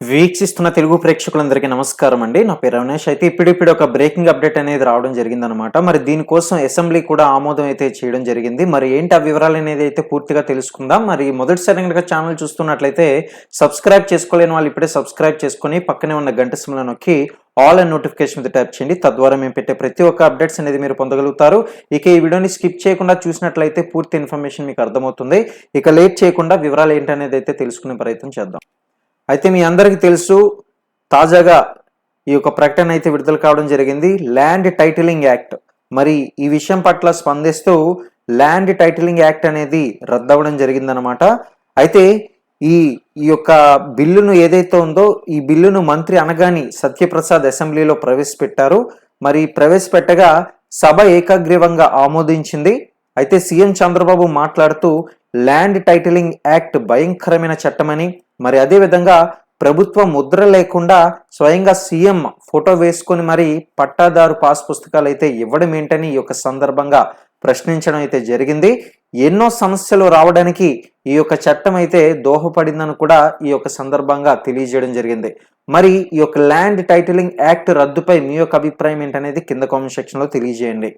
వీక్షిస్తున్న తెలుగు ప్రేక్షకులందరికీ నమస్కారం అండి. నా పేరు రమేష్. అయితే ఇప్పుడిప్పుడు ఒక బ్రేకింగ్ అప్డేట్ అనేది రావడం జరిగిందనమాట. మరి దీనికోసం అసెంబ్లీ కూడా ఆమోదం అయితే చేయడం జరిగింది. మరి ఏంటి ఆ వివరాలు అనేది అయితే పూర్తిగా తెలుసుకుందాం. మరి మొదటిసారి కనుక ఛానల్ చూస్తున్నట్లయితే సబ్స్క్రైబ్ చేసుకోలేని వాళ్ళు ఇప్పుడే సబ్స్క్రైబ్ చేసుకొని పక్కనే ఉన్న గంట సిమ్లో నొక్కి ఆల్ అండ్ నోటిఫికేషన్ మీద ట్యాప్ చేయండి. తద్వారా మేము పెట్టే ప్రతి ఒక్క అప్డేట్స్ అనేది మీరు పొందగలుగుతారు. ఇక ఈ వీడియోని స్కిప్ చేయకుండా చూసినట్లయితే పూర్తి ఇన్ఫర్మేషన్ మీకు అర్థమవుతుంది. ఇక లేట్ చేయకుండా వివరాలు ఏంటనేది అయితే తెలుసుకునే ప్రయత్నం చేద్దాం. అయితే మీ అందరికీ తెలుసు తాజాగా ఈ యొక్క ప్రకటన అయితే విడుదల కావడం జరిగింది. Land titling act. మరి ఈ విషయం పట్ల స్పందిస్తూ ల్యాండ్ టైటిలింగ్ యాక్ట్ అనేది రద్దవడం జరిగిందనమాట అయితే ఈ ఈ యొక్క బిల్లును ఏదైతే ఉందో ఈ బిల్లును మంత్రి అనగాని సత్యప్రసాద్ అసెంబ్లీలో ప్రవేశపెట్టారు. మరి ప్రవేశపెట్టగా సభ ఏకాగ్రీవంగా ఆమోదించింది. అయితే సీఎం చంద్రబాబు మాట్లాడుతూ ల్యాండ్ టైటిలింగ్ యాక్ట్ భయంకరమైన చట్టమని మరి అదే విధంగా ప్రభుత్వ ముద్ర లేకుండా స్వయంగా సీఎం ఫోటో వేసుకొని మరి పట్టాదారు పాస్ పుస్తకాలు అయితే ఇవ్వడం ఏంటని ఈ యొక్క సందర్భంగా ప్రశ్నించడం అయితే జరిగింది. ఎన్నో సమస్యలు రావడానికి ఈ యొక్క చట్టం అయితే దోహపడిందని కూడా ఈ యొక్క సందర్భంగా తెలియజేయడం జరిగింది. మరి ఈ యొక్క ల్యాండ్ టైటిలింగ్ యాక్ట్ రద్దుపై మీ యొక్క అభిప్రాయం ఏంటనేది కింద కామెంట్ సెక్షన్లో తెలియజేయండి.